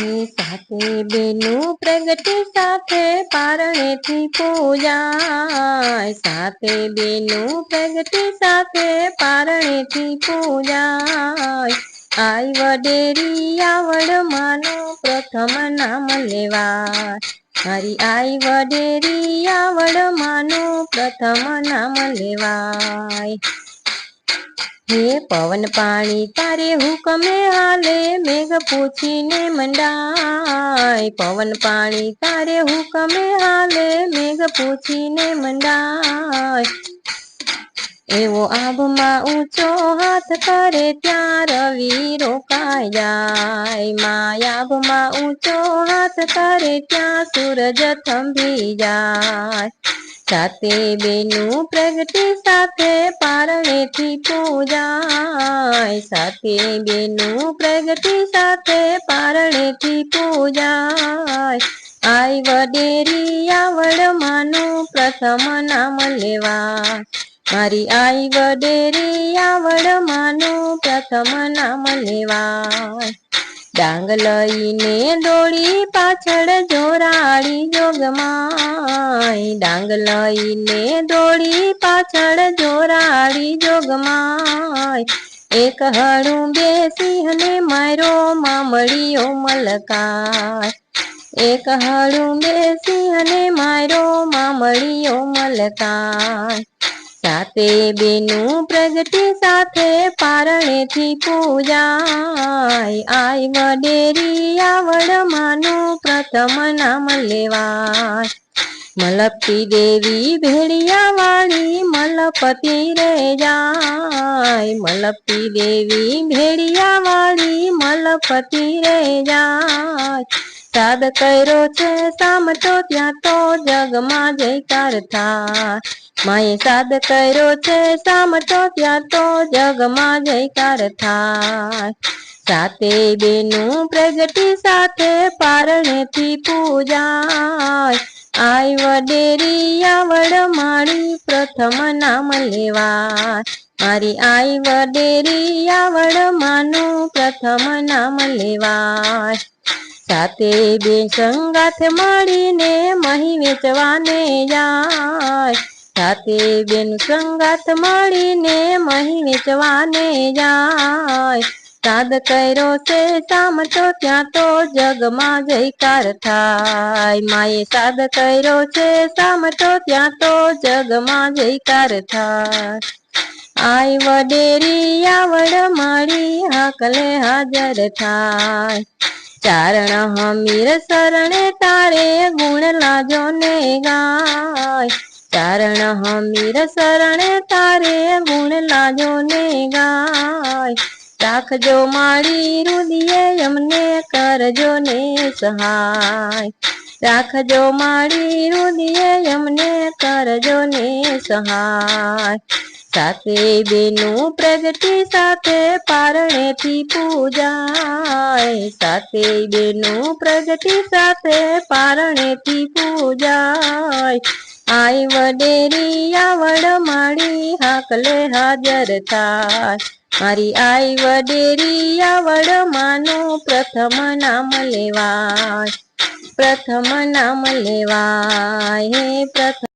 હે સાથે બેનું પ્રગટ સાથે પારણેથી પૂજા સાથે બેનું પ્રગટ સાથે પારણેથી પૂજા આઈ વડેરી આવડ માનો પ્રથમ નામ લેવા મારી આઈ વડેરી આવડ માનો પ્રથમ નામ લેવાય. હે પવન પાણી, તારે હુકમે હાલે, મેઘ પૂછીને મંડાય. પવન પાણી, તારે હુકમે હાલે, મેઘ પૂછીને મંડાય. એવો આભમાં ઊંચો હાથ કરે, ત્યાં રવિ રોકાઈ જાય. માયાભમાં ઊંચો હાથ કરે, ત્યાં સૂરજ થંભી જાય. સાતે બેનું પ્રગતિ સાથે પારણેથી પૂજાય. સાથે બેનું પ્રગતિ સાથે પારણેથી પૂજાય. આઈ વડેરી આવડ માનું પ્રથમ નામ લેવા મારી આઈ વડેરી આવડ માનું પ્રથમ નામ લેવાય. ડાંગ લઈને દોડી પાછળ જોરાળી જોગમાય ડાંગ લઈને દોડી પાછળ જોરાળી જોગમાય એક હળું બેસી અને મારો મામળીઓ મલકાય. એક હળું બેસી અને મારો મામળીઓ મલકાય. સાતે બેનું પ્રગતિ સાથે પારણેથી પૂજાય. આય વડેરી આવડ પ્રથમ નામ લેવાય મલપતી દેવી ભેડિયા વાળી મલપતિ રે જાય મલપતી દેવી ભેડિયા વાળી મલપતિ રે જાય સાદ કર્યો છે સામટો ત્યાં તો જગમાં જયકાર થાય માએ સાદ કર્યો છે સામટો ત્યાં તો જગમાં જયકાર થાય સાતે બેનું પ્રગતિ સાથે પારણેથી પૂજાય. આઈ વડેરી આવડ મારી પ્રથમ નામ લેવાય. મારી આઈ વડેરી આવડ માનું પ્રથમ નામ લેવાય. સાતે બે સંગાથ મળીને મહી વેચવાને જાય. સાતે બેન સંગાથ મળીને મહી વેચવાને જાય. સાદ કર્યો છે સામટો ત્યાં તો જગમાં જયકાર થાય. માએ સાદ કર્યો છે સામટો ત્યાં તો જગમાં જયકાર થાય. આઈ વડેરી, આવડ મારી, હાકલે હાજર થાય. ચારણ હમીર શરણે તારે ગુણ લાજો ને ગાય. ચારણ હમીર શરણે તારે ગુણ લાજો ને ગાય. રાખજો મારી રુદિયે અમને કરજો ને સહાય. રાખજો મારી રુદિયે અમને કરજો ને સહાય. સાથે બેનું પ્રગતિ સાથે પારણેથી પૂજાય. સાથે બેનું પ્રગતિ સાથે પારણેથી પૂજાય. આઈ વડેરી આવડ માળી હાકલે હાજર થાય મારી આઈ વડેરી આવડ માનું પ્રથમ નામ લેવાય. પ્રથમ નામ લેવાય. પ્રથમ